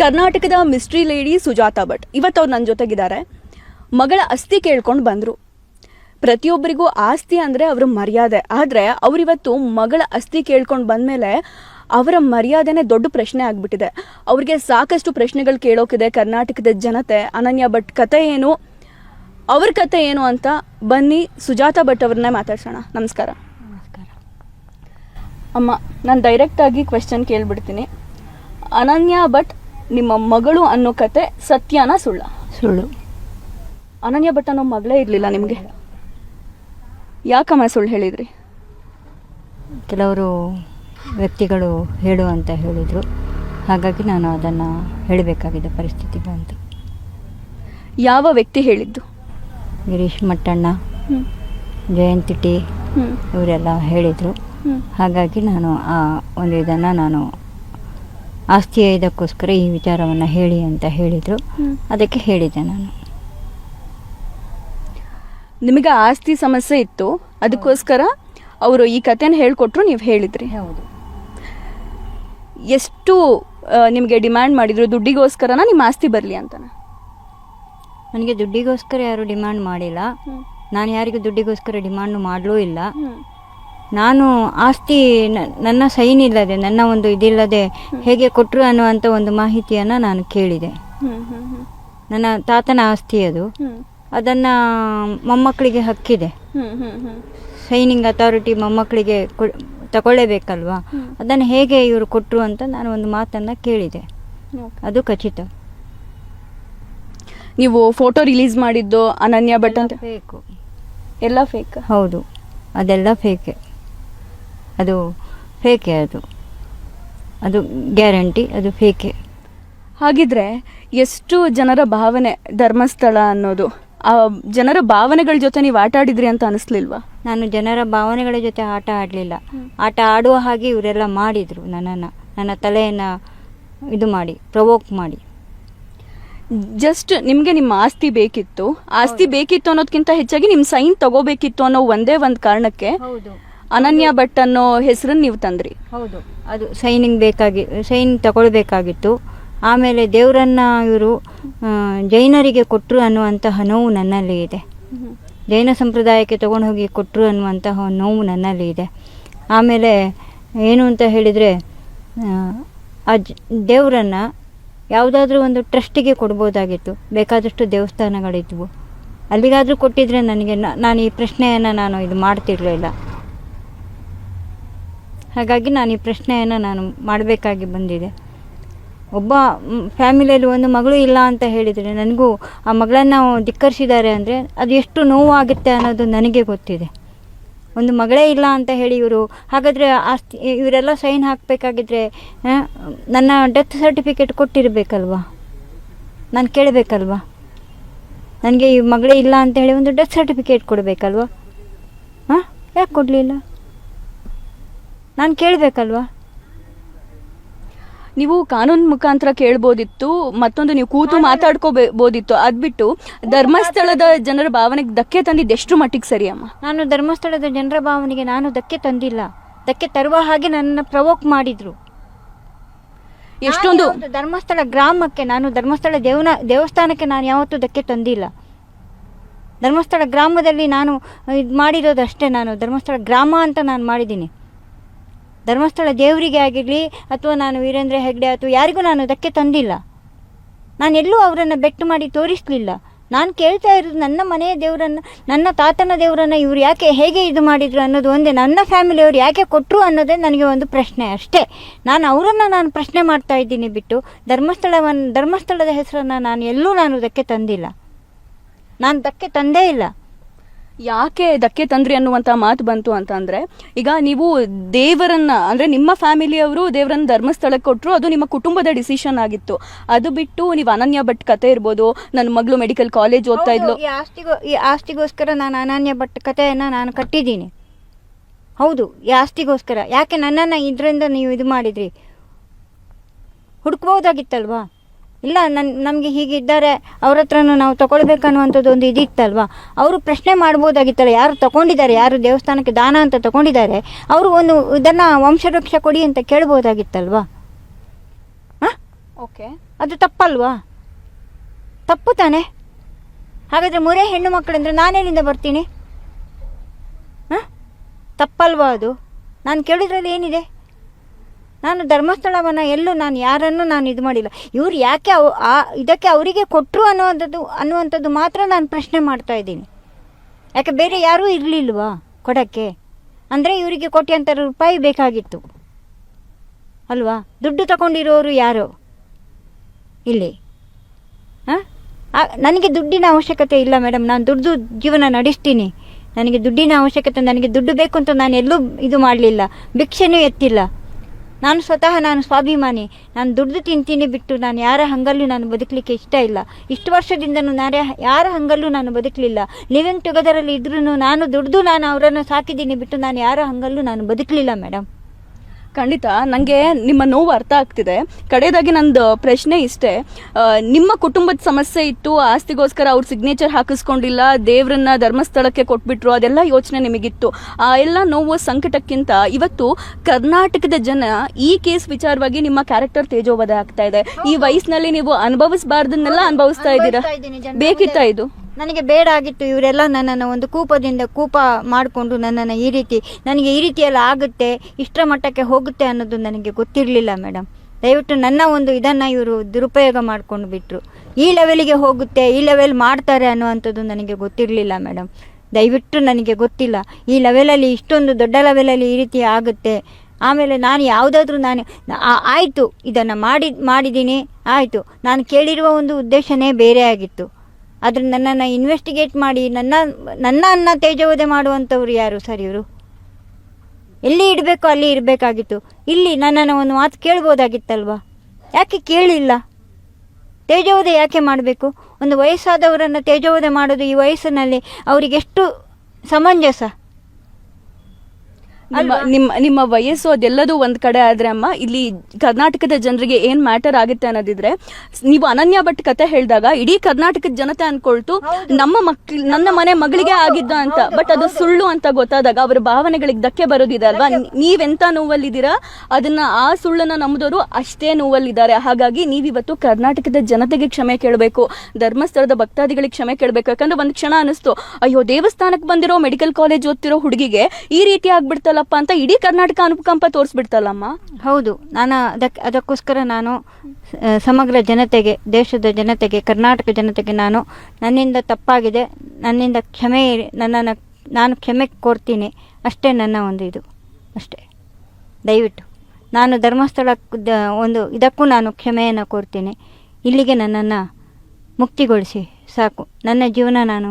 ಕರ್ನಾಟಕದ mystery lady Sujata Bhat. ಇವತ್ತು ಅವ್ರು ನನ್ನ ಜೊತೆಗಿದ್ದಾರೆ. ಮಗಳ ಅಸ್ಥಿ ಕೇಳ್ಕೊಂಡು ಬಂದರು. ಪ್ರತಿಯೊಬ್ಬರಿಗೂ ಆಸ್ತಿ ಅಂದರೆ ಅವರ ಮರ್ಯಾದೆ. ಆದರೆ ಅವರಿವತ್ತು ಮಗಳ ಅಸ್ಥಿ ಕೇಳ್ಕೊಂಡು ಬಂದಮೇಲೆ ಅವರ ಮರ್ಯಾದೆನೇ ದೊಡ್ಡ ಪ್ರಶ್ನೆ ಆಗಿಬಿಟ್ಟಿದೆ. ಅವ್ರಿಗೆ ಸಾಕಷ್ಟು ಪ್ರಶ್ನೆಗಳು ಕೇಳೋಕಿದೆ ಕರ್ನಾಟಕದ ಜನತೆ. ಅನನ್ಯ ಭಟ್ ಕತೆ ಏನು? ಅವ್ರ ಕತೆ ಏನು ಅಂತ ಬನ್ನಿ ಸುಜಾತಾ ಭಟ್ ಅವ್ರನ್ನೇ ಮಾತಾಡ್ಸೋಣ. ನಮಸ್ಕಾರ. ನಮಸ್ಕಾರ. ಅಮ್ಮ ನಾನು ಡೈರೆಕ್ಟಾಗಿ ಕ್ವೆಶನ್ ಕೇಳಿಬಿಡ್ತೀನಿ. ಅನನ್ಯ ಭಟ್ ನಿಮ್ಮ ಮಗಳು ಅನ್ನೋ ಕತೆ ಸತ್ಯನ ಸುಳ್ಳ. ಸುಳ್ಳು. ಅನನ್ಯ ಭಟ್ ಅನ್ನೋ ಮಗಳೇ ಇರಲಿಲ್ಲ ನಿಮಗೆ? ಯಾಕಮ್ಮ ಸುಳ್ಳು ಹೇಳಿದ್ರಿ? ಕೆಲವರು ವ್ಯಕ್ತಿಗಳು ಹೇಳು ಅಂತ ಹೇಳಿದರು. ಹಾಗಾಗಿ ನಾನು ಅದನ್ನು ಹೇಳಬೇಕಾಗಿದ್ದ ಪರಿಸ್ಥಿತಿ ಬಂತು. ಯಾವ ವ್ಯಕ್ತಿ ಹೇಳಿದ್ದು? ಗಿರೀಶ್ ಮಟ್ಟಣ್ಣ ಜಯಂತಿ ಟಿ. ಇವರೆಲ್ಲ ಹೇಳಿದರು. ಹಾಗಾಗಿ ನಾನು ಆ ಒಂದು ಇದನ್ನು ನಾನು ಆಸ್ತಿಯ ಇದಕ್ಕೋಸ್ಕರ ಈ ವಿಚಾರವನ್ನು ಹೇಳಿ ಅಂತ ಹೇಳಿದರು. ಅದಕ್ಕೆ ಹೇಳಿದೆ ನಾನು. ನಿಮಗೆ ಆಸ್ತಿ ಸಮಸ್ಯೆ ಇತ್ತು ಅದಕ್ಕೋಸ್ಕರ ಅವರು ಈ ಕಥೆನ ಹೇಳಿಕೊಟ್ರು ನೀವು ಹೇಳಿದ್ರಿ. ಹೌದು. ಎಷ್ಟು ನಿಮಗೆ ಡಿಮ್ಯಾಂಡ್ ಮಾಡಿದ್ರು ದುಡ್ಡಿಗೋಸ್ಕರನ ನಿಮ್ಮ ಆಸ್ತಿ ಬರಲಿ ಅಂತನ? ನನಗೆ ದುಡ್ಡಿಗೋಸ್ಕರ ಯಾರು ಡಿಮ್ಯಾಂಡ್ ಮಾಡಿಲ್ಲ. ನಾನು ಯಾರಿಗೂ ದುಡ್ಡಿಗೋಸ್ಕರ ಡಿಮ್ಯಾಂಡ್ ಮಾಡಲೂ ಇಲ್ಲ. ನಾನು ಆಸ್ತಿ ನನ್ನ ಸೈನ್ ಇಲ್ಲದೆ ನನ್ನ ಒಂದು ಇದಿಲ್ಲದೆ ಹೇಗೆ ಕೊಟ್ಟರು ಅನ್ನುವಂಥ ಒಂದು ಮಾಹಿತಿಯನ್ನು ನಾನು ಕೇಳಿದೆ. ನನ್ನ ತಾತನ ಆಸ್ತಿ ಅದು. ಅದನ್ನು ಮೊಮ್ಮಕ್ಕಳಿಗೆ ಹಕ್ಕಿದೆ. ಸೈನಿಂಗ್ ಅಥಾರಿಟಿ ಮೊಮ್ಮಕ್ಕಳಿಗೆ ಕೊ- ತಗೊಳ್ಳೇಬೇಕಲ್ವಾ ಅದನ್ನು ಹೇಗೆ ಇವರು ಕೊಟ್ಟರು ಅಂತ ನಾನು ಒಂದು ಮಾತನ್ನು ಕೇಳಿದೆ. ಅದು ಖಚಿತ. ನೀವು ಫೋಟೋ ರಿಲೀಸ್ ಮಾಡಿದ್ದು ಅನನ್ಯ ಭಟ್ ಅಂತ? ಬೇಕು ಎಲ್ಲ ಫೇಕ್ ಹೌದು. ಅದೆಲ್ಲ ಫೇಕೆ ಅದು ಫೇಕೆ ಅದು. ಅದು ಗ್ಯಾರಂಟಿ ಅದು ಫೇಕೆ. ಹಾಗಿದ್ರೆ ಎಷ್ಟು ಜನರ ಭಾವನೆ ಧರ್ಮಸ್ಥಳ ಅನ್ನೋದು? ಆ ಜನರ ಭಾವನೆಗಳ ಜೊತೆ ನೀವು ಆಟ ಆಡಿದ್ರಿ ಅಂತ ಅನಿಸ್ಲಿಲ್ವಾ? ನಾನು ಜನರ ಭಾವನೆಗಳ ಜೊತೆ ಆಟ ಆಡಲಿಲ್ಲ. ಆಟ ಆಡುವ ಹಾಗೆ ಇವರೆಲ್ಲ ಮಾಡಿದರು ನನ್ನನ್ನು. ನನ್ನ ತಲೆಯನ್ನು ಇದು ಮಾಡಿ ಪ್ರವೋಕ್ ಮಾಡಿ. ಜಸ್ಟ್ ನಿಮಗೆ ನಿಮ್ಮ ಆಸ್ತಿ ಬೇಕಿತ್ತು. ಆಸ್ತಿ ಬೇಕಿತ್ತು ಅನ್ನೋದಕ್ಕಿಂತ ಹೆಚ್ಚಾಗಿ ನಿಮ್ಮ ಸೈನ್ ತಗೋಬೇಕಿತ್ತು ಅನ್ನೋ ಒಂದೇ ಒಂದು ಕಾರಣಕ್ಕೆ ಹೌದು. ಅನನ್ಯ ಭಟ್ ಅನ್ನೋ ಹೆಸರನ್ನು ನೀವು ತಂದ್ರಿ. ಹೌದು. ಅದು ಸೈನಿಂಗ್ ಬೇಕಾಗಿ, ಸೈನ್ ತಗೊಳ್ಬೇಕಾಗಿತ್ತು. ಆಮೇಲೆ ದೇವರನ್ನ ಇವರು ಜೈನರಿಗೆ ಕೊಟ್ಟರು ಅನ್ನುವಂತಹ ನೋವು ನನ್ನಲ್ಲಿ ಇದೆ. ಜೈನ ಸಂಪ್ರದಾಯಕ್ಕೆ ತಗೊಂಡು ಹೋಗಿ ಕೊಟ್ಟರು ಅನ್ನುವಂತಹ ನೋವು ನನ್ನಲ್ಲಿ ಇದೆ. ಆಮೇಲೆ ಏನು ಅಂತ ಹೇಳಿದರೆ, ಆ ದೇವರನ್ನು ಯಾವುದಾದ್ರೂ ಒಂದು ಟ್ರಸ್ಟಿಗೆ ಕೊಡ್ಬೋದಾಗಿತ್ತು. ಬೇಕಾದಷ್ಟು ದೇವಸ್ಥಾನಗಳಿದ್ವು. ಅಲ್ಲಿಗಾದರೂ ಕೊಟ್ಟಿದ್ರೆ ನನಗೆ ನಾನು ಈ ಪ್ರಶ್ನೆಯನ್ನು ನಾನು ಇದು ಮಾಡ್ತಿರಲಿಲ್ಲ. ಹಾಗಾಗಿ ನಾನು ಈ ಪ್ರಶ್ನೆಯನ್ನು ನಾನು ಮಾಡಬೇಕಾಗಿ ಬಂದಿದೆ. ಒಬ್ಬ ಫ್ಯಾಮಿಲಿಯಲ್ಲಿ ಒಂದು ಮಗಳು ಇಲ್ಲ ಅಂತ ಹೇಳಿದರೆ ನನಗೂ ಆ ಮಗಳನ್ನು ಧಿಕ್ಕರಿಸಿದ್ದಾರೆ ಅಂದರೆ ಅದು ಎಷ್ಟು ನೋವಾಗುತ್ತೆ ಅನ್ನೋದು ನನಗೆ ಗೊತ್ತಿದೆ. ಒಂದು ಮಗಳೇ ಇಲ್ಲ ಅಂತ ಹೇಳಿ ಇವರು, ಹಾಗಾದರೆ ಆಸ್ತಿ ಇವರೆಲ್ಲ ಸೈನ್ ಹಾಕಬೇಕಾಗಿದ್ರೆ ನನ್ನ ಡೆತ್ ಸರ್ಟಿಫಿಕೇಟ್ ಕೊಟ್ಟಿರಬೇಕಲ್ವಾ? ನಾನು ಕೇಳಬೇಕಲ್ವಾ? ನನಗೆ ಈ ಮಗಳೇ ಇಲ್ಲ ಅಂತ ಹೇಳಿ ಒಂದು ಡೆತ್ ಸರ್ಟಿಫಿಕೇಟ್ ಕೊಡಬೇಕಲ್ವಾ? ಹಾಂ, ಯಾಕೆ ಕೊಡಲಿಲ್ಲ? ನಾನು ಕೇಳಬೇಕಲ್ವಾ? ನೀವು ಕಾನೂನು ಮುಖಾಂತರ ಕೇಳ್ಬೋದಿತ್ತು ಮತ್ತೊಂದು ನೀವು ಕೂತು ಮಾತಾಡ್ಕೋಬೋದಿತ್ತು. ಅದ್ಬಿಟ್ಟು ಧರ್ಮಸ್ಥಳದ ಜನರ ಭಾವನೆಗೆ ಧಕ್ಕೆ ತಂದಿದ್ದು ಎಷ್ಟು ಮಟ್ಟಿಗೆ ಸರಿ ಅಮ್ಮ? ನಾನು ಧರ್ಮಸ್ಥಳದ ಜನರ ಭಾವನೆಗೆ ನಾನು ಧಕ್ಕೆ ತಂದಿಲ್ಲ. ಧಕ್ಕೆ ತರುವ ಹಾಗೆ ನನ್ನ ಪ್ರವೋಕ್ ಮಾಡಿದ್ರು. ಎಷ್ಟೊಂದು ಧರ್ಮಸ್ಥಳ ಗ್ರಾಮಕ್ಕೆ ನಾನು ಧರ್ಮಸ್ಥಳ ದೇವನ ದೇವಸ್ಥಾನಕ್ಕೆ ನಾನು ಯಾವತ್ತೂ ಧಕ್ಕೆ ತಂದಿಲ್ಲ. ಧರ್ಮಸ್ಥಳ ಗ್ರಾಮದಲ್ಲಿ ನಾನು ಇದು ಮಾಡಿರೋದು ಅಷ್ಟೇ ನಾನು. ಧರ್ಮಸ್ಥಳ ಗ್ರಾಮ ಅಂತ ನಾನು ಮಾಡಿದ್ದೀನಿ. ಧರ್ಮಸ್ಥಳ ದೇವರಿಗೆ ಆಗಿರಲಿ ಅಥವಾ ನಾನು ವೀರೇಂದ್ರ ಹೆಗ್ಡೆ ಅಥವಾ ಯಾರಿಗೂ ನಾನು ಅದಕ್ಕೆ ತಂದಿಲ್ಲ. ನಾನು ಎಲ್ಲೂ ಅವರನ್ನು ಬೆಟ್ಟು ಮಾಡಿ ತೋರಿಸಲಿಲ್ಲ. ನಾನು ಕೇಳ್ತಾ ಇರೋದು ನನ್ನ ಮನೆಯ ದೇವರನ್ನು, ನನ್ನ ತಾತನ ದೇವರನ್ನು ಇವರು ಯಾಕೆ ಹೇಗೆ ಇದು ಮಾಡಿದರು ಅನ್ನೋದು ಒಂದೇ, ನನ್ನ ಫ್ಯಾಮಿಲಿಯವರು ಯಾಕೆ ಕೊಟ್ಟರು ಅನ್ನೋದೇ ನನಗೆ ಒಂದು ಪ್ರಶ್ನೆ ಅಷ್ಟೇ. ನಾನು ಅವರನ್ನು ನಾನು ಪ್ರಶ್ನೆ ಮಾಡ್ತಾ ಇದ್ದೀನಿ ಬಿಟ್ಟು ಧರ್ಮಸ್ಥಳವನ್ನು ಧರ್ಮಸ್ಥಳದ ಹೆಸರನ್ನು ನಾನು ಎಲ್ಲೂ ನಾನು ಅದಕ್ಕೆ ತಂದಿಲ್ಲ. ನಾನು ಅದಕ್ಕೆ ತಂದೇ ಇಲ್ಲ. ಯಾಕೆ ಧಕ್ಕೆ ತಂದ್ರಿ ಅನ್ನುವಂತ ಮಾತು ಬಂತು ಅಂತ ಅಂದ್ರೆ ಈಗ ನೀವು ದೇವರನ್ನ ಅಂದ್ರೆ ನಿಮ್ಮ ಫ್ಯಾಮಿಲಿಯವರು ದೇವರನ್ನ ಧರ್ಮಸ್ಥಳಕ್ಕೆ ಕೊಟ್ಟರು ಅದು ನಿಮ್ಮ ಕುಟುಂಬದ ಡಿಸಿಷನ್ ಆಗಿತ್ತು. ಅದು ಬಿಟ್ಟು ನೀವು ಅನನ್ಯ ಭಟ್ ಕತೆ ಇರ್ಬೋದು ನನ್ನ ಮಗಳು ಮೆಡಿಕಲ್ ಕಾಲೇಜ್ ಓದ್ತಾ ಇದ್ಲು. ಈ ಆಸ್ತಿಗೋ ಈ ಆಸ್ತಿಗೋಸ್ಕರ ನಾನು ಅನನ್ಯ ಭಟ್ ಕಥೆಯನ್ನು ನಾನು ಕಟ್ಟಿದ್ದೀನಿ. ಹೌದು ಈ ಆಸ್ತಿಗೋಸ್ಕರ. ಯಾಕೆ ನನ್ನನ್ನು ಇದರಿಂದ ನೀವು ಇದು ಮಾಡಿದ್ರಿ? ಹುಡುಕ್ಬೋದಾಗಿತ್ತಲ್ವಾ ಇಲ್ಲ ನನ್ನ ನಮಗೆ ಹೀಗಿದ್ದಾರೆ ಅವ್ರ ಹತ್ರನೂ ನಾವು ತಗೊಳ್ಬೇಕನ್ನುವಂಥದ್ದು ಒಂದು ಇದಿತ್ತಲ್ವಾ? ಅವರು ಪ್ರಶ್ನೆ ಮಾಡ್ಬೋದಾಗಿತ್ತಲ್ಲ ಯಾರು ತಗೊಂಡಿದ್ದಾರೆ ಯಾರು ದೇವಸ್ಥಾನಕ್ಕೆ ದಾನ ಅಂತ ತಗೊಂಡಿದ್ದಾರೆ ಅವರು ಒಂದು ಇದನ್ನು ವಂಶವೃಕ್ಷ ಕೊಡಿ ಅಂತ ಕೇಳ್ಬೋದಾಗಿತ್ತಲ್ವಾ? ಹಾಂ? ಓಕೆ. ಅದು ತಪ್ಪಲ್ವಾ? ತಪ್ಪು ತಾನೆ? ಹಾಗಾದರೆ ಮೂರೇ ಹೆಣ್ಣು ಮಕ್ಕಳಂದ್ರೆ ನಾನೇನಿಂದ ಬರ್ತೀನಿ? ಹಾಂ? ತಪ್ಪಲ್ವಾ ಅದು? ನಾನು ಕೇಳಿದ್ರಲ್ಲಿ ಏನಿದೆ? ನಾನು ಧರ್ಮಸ್ಥಳವನ್ನು ಎಲ್ಲೂ ನಾನು ಯಾರನ್ನು ನಾನು ಇದು ಮಾಡಿಲ್ಲ. ಇವ್ರು ಯಾಕೆ ಅವು ಆ ಇದಕ್ಕೆ ಅವರಿಗೆ ಕೊಟ್ಟರು ಅನ್ನುವಂಥದ್ದು ಅನ್ನುವಂಥದ್ದು ಮಾತ್ರ ನಾನು ಪ್ರಶ್ನೆ ಮಾಡ್ತಾ ಇದ್ದೀನಿ. ಯಾಕೆ ಬೇರೆ ಯಾರೂ ಇರಲಿಲ್ವಾ ಕೊಡೋಕ್ಕೆ? ಅಂದರೆ ಇವರಿಗೆ ಕೋಟ್ಯಾಂತರ ರೂಪಾಯಿ ಬೇಕಾಗಿತ್ತು. ಅಲ್ವಾ? ದುಡ್ಡು ತಗೊಂಡಿರೋರು ಯಾರು? ಇಲ್ಲಿ. ಹಾಂ? ನನಗೆ ದುಡ್ಡಿನ ಅವಶ್ಯಕತೆ ಇಲ್ಲ ಮೇಡಮ್. ನಾನು ದುಡ್ಡು ಜೀವನ ನಡೆಸ್ತೀನಿ. ನನಗೆ ದುಡ್ಡಿನ ಅವಶ್ಯಕತೆ, ನನಗೆ ದುಡ್ಡು ಬೇಕು ಅಂತ ನಾನು ಎಲ್ಲೂ ಇದು ಮಾಡಲಿಲ್ಲ. ಭಿಕ್ಷೆನೂ ಎತ್ತಿಲ್ಲ. ನಾನು ಸ್ವತಃ ನಾನು ಸ್ವಾಭಿಮಾನಿ. ನಾನು ದುಡ್ದು ತಿಂತೀನಿ ಬಿಟ್ಟು ನಾನು ಯಾರ ಹಂಗಲ್ಲೂ ನಾನು ಬದುಕಲಿಕ್ಕೆ ಇಷ್ಟ ಇಲ್ಲ. ಇಷ್ಟು ವರ್ಷದಿಂದನೂ ನಾನು ಯಾರ ಹಂಗಲ್ಲೂ ನಾನು ಬದುಕಲಿಲ್ಲ. ಲಿವಿಂಗ್ ಟುಗೆದರಲ್ಲಿ ಇದ್ರೂ ನಾನು ದುಡ್ದು ನಾನು ಅವರನ್ನು ಸಾಕಿದ್ದೀನಿ ಬಿಟ್ಟು ನಾನು ಯಾರ ಹಂಗಲ್ಲೂ ನಾನು ಬದುಕಲಿಲ್ಲ ಮೇಡಮ್ ಖಂಡಿತ ನನಗೆ ನಿಮ್ಮ ನೋವು ಅರ್ಥ ಆಗ್ತಿದೆ. ಕಡೆಯದಾಗಿ ನಂದು ಪ್ರಶ್ನೆ ಇಷ್ಟೇ ನಿಮ್ಮ ಕುಟುಂಬದ ಸಮಸ್ಯೆ ಇತ್ತು ಆಸ್ತಿಗೋಸ್ಕರ ಅವ್ರ ಸಿಗ್ನೇಚರ್ ಹಾಕಿಸ್ಕೊಂಡಿಲ್ಲ ದೇವ್ರನ್ನ ಧರ್ಮಸ್ಥಳಕ್ಕೆ ಕೊಟ್ಬಿಟ್ರು ಅದೆಲ್ಲ ಯೋಚನೆ ನಿಮಗಿತ್ತು. ಆ ಎಲ್ಲ ನೋವು ಸಂಕಟಕ್ಕಿಂತ ಇವತ್ತು ಕರ್ನಾಟಕದ ಜನ ಈ ಕೇಸ್ ವಿಚಾರವಾಗಿ ನಿಮ್ಮ ಕ್ಯಾರೆಕ್ಟರ್ ತೇಜೋವಧ ಆಗ್ತಾ ಇದೆ. ಈ ವಯಸ್ಸಿನಲ್ಲಿ ನೀವು ಅನುಭವಿಸಬಾರ್ದನ್ನೆಲ್ಲ ಅನುಭವಿಸ್ತಾ ಇದ್ದೀರಾ? ಬೇಕಿತ್ತ ಇದು? ನನಗೆ ಬೇಡ ಆಗಿತ್ತು ಇವರೆಲ್ಲ ನನ್ನನ್ನು ಒಂದು ಕೂಪದಿಂದ ಕೂಪ ಮಾಡಿಕೊಂಡು ನನ್ನನ್ನು ಈ ರೀತಿ, ನನಗೆ ಈ ರೀತಿಯೆಲ್ಲ ಆಗುತ್ತೆ, ಇಷ್ಟರ ಮಟ್ಟಕ್ಕೆ ಹೋಗುತ್ತೆ ಅನ್ನೋದು ನನಗೆ ಗೊತ್ತಿರಲಿಲ್ಲ ಮೇಡಮ್. ದಯವಿಟ್ಟು ನನ್ನ ಒಂದು ಇದನ್ನು ಇವರು ದುರುಪಯೋಗ ಮಾಡ್ಕೊಂಡು ಬಿಟ್ಟರು ಈ ಲೆವೆಲಿಗೆ ಹೋಗುತ್ತೆ, ಈ ಲೆವೆಲ್ ಮಾಡ್ತಾರೆ ಅನ್ನುವಂಥದ್ದು ನನಗೆ ಗೊತ್ತಿರಲಿಲ್ಲ ಮೇಡಮ್. ದಯವಿಟ್ಟು ನನಗೆ ಗೊತ್ತಿಲ್ಲ. ಈ ಲೆವೆಲಲ್ಲಿ ಇಷ್ಟೊಂದು ದೊಡ್ಡ ಲೆವೆಲಲ್ಲಿ ಈ ರೀತಿ ಆಗುತ್ತೆ. ಆಮೇಲೆ ನಾನು ಯಾವುದಾದ್ರೂ ನಾನು ಆಯಿತು, ಇದನ್ನು ಮಾಡಿ ಮಾಡಿದ್ದೀನಿ, ಆಯಿತು. ನಾನು ಕೇಳಿರುವ ಒಂದು ಉದ್ದೇಶನೇ ಬೇರೆ ಆಗಿತ್ತು. ಆದರೆ ನನ್ನನ್ನು ಇನ್ವೆಸ್ಟಿಗೇಟ್ ಮಾಡಿ, ನನ್ನ ನನ್ನ ಅನ್ನ ತೇಜೋವಧೆ ಮಾಡುವಂಥವ್ರು ಯಾರು ಸರ್ ಇವರು? ಎಲ್ಲಿ ಇಡಬೇಕು ಅಲ್ಲಿ ಇರಬೇಕಾಗಿತ್ತು. ಇಲ್ಲಿ ನನ್ನನ್ನು ಒಂದು ಮಾತು ಕೇಳ್ಬೋದಾಗಿತ್ತಲ್ವಾ? ಯಾಕೆ ಕೇಳಿಲ್ಲ? ತೇಜೋವಧೆ ಯಾಕೆ ಮಾಡಬೇಕು? ಒಂದು ವಯಸ್ಸಾದವರನ್ನು ತೇಜೋದೆ ಮಾಡೋದು ಈ ವಯಸ್ಸಿನಲ್ಲಿ ಅವರಿಗೆಷ್ಟು ಸಮಂಜಸ? ನಿಮ್ಮ ನಿಮ್ಮ ನಿಮ್ಮ ವಯಸ್ಸು ಅದೆಲ್ಲದೂ ಒಂದ್ ಕಡೆ ಆದ್ರೆ ಅಮ್ಮ ಇಲ್ಲಿ ಕರ್ನಾಟಕದ ಜನರಿಗೆ ಏನ್ ಮ್ಯಾಟರ್ ಆಗುತ್ತೆ ಅನ್ನೋದಿದ್ರೆ ನೀವು ಅನನ್ಯ ಭಟ್ ಕತೆ ಹೇಳಿದಾಗ ಇಡೀ ಕರ್ನಾಟಕದ ಜನತೆ ಅನ್ಕೊಳ್ತು ನಮ್ಮ ಮಕ್ಳು ನನ್ನ ಮನೆ ಮಗಳಿಗೆ ಆಗಿದ್ದ ಅಂತ ಬಟ್ ಅದು ಸುಳ್ಳು ಅಂತ ಗೊತ್ತಾದಾಗ ಅವರ ಭಾವನೆಗಳಿಗೆ ಧಕ್ಕೆ ಬರೋದಿದೆ ಅಲ್ವಾ? ನೀವ್ ನೀವೆಂತ ನೋವಲ್ಲಿದ್ದೀರಾ? ಅದನ್ನ ಆ ಸುಳ್ಳನ್ನ ನಂಬಿದವರು ಅಷ್ಟೇ ನೋವಲ್ಲಿದ್ದಾರೆ. ಹಾಗಾಗಿ ನೀವಿವತ್ತು ಕರ್ನಾಟಕದ ಜನತೆಗೆ ಕ್ಷಮೆ ಕೇಳಬೇಕು ಧರ್ಮಸ್ಥಳದ ಭಕ್ತಾದಿಗಳಿಗೆ ಕ್ಷಮೆ ಕೇಳಬೇಕು. ಯಾಕಂದ್ರೆ ಒಂದ್ ಕ್ಷಣ ಅನಿಸ್ತು ಅಯ್ಯೋ ದೇವಸ್ಥಾನಕ್ಕೆ ಬಂದಿರೋ ಮೆಡಿಕಲ್ ಕಾಲೇಜ್ ಓದ್ತಿರೋ ಹುಡುಗಿಗೆ ಈ ರೀತಿ ಆಗ್ಬಿಡ್ತಲ್ಲಪ್ಪ ಅಂತ ಇಡೀ ಕರ್ನಾಟಕ ಅನುಕಂಪ ತೋರಿಸ್ಬಿಡ್ತಲ್ಲಮ್ಮ? ಹೌದು. ನಾನು ಅದಕ್ಕೆ ಅದಕ್ಕೋಸ್ಕರ ನಾನು ಸಮಗ್ರ ಜನತೆಗೆ, ದೇಶದ ಜನತೆಗೆ, ಕರ್ನಾಟಕ ಜನತೆಗೆ ನಾನು ನನ್ನಿಂದ ತಪ್ಪಾಗಿದೆ. ನನ್ನಿಂದ ಕ್ಷಮೆ ನನ್ನನ್ನು ನಾನು ಕ್ಷಮೆ ಕೋರ್ತೀನಿ. ಅಷ್ಟೇ ನನ್ನ ಒಂದು ಇದು. ಅಷ್ಟೇ. ದಯವಿಟ್ಟು. ನಾನು ಧರ್ಮಸ್ಥಳ ಒಂದು ಇದಕ್ಕೂ ನಾನು ಕ್ಷಮೆಯನ್ನು ಕೋರ್ತೀನಿ. ಇಲ್ಲಿಗೆ ನನ್ನನ್ನು ಮುಕ್ತಿಗೊಳಿಸಿ ಸಾಕು. ನನ್ನ ಜೀವನ ನಾನು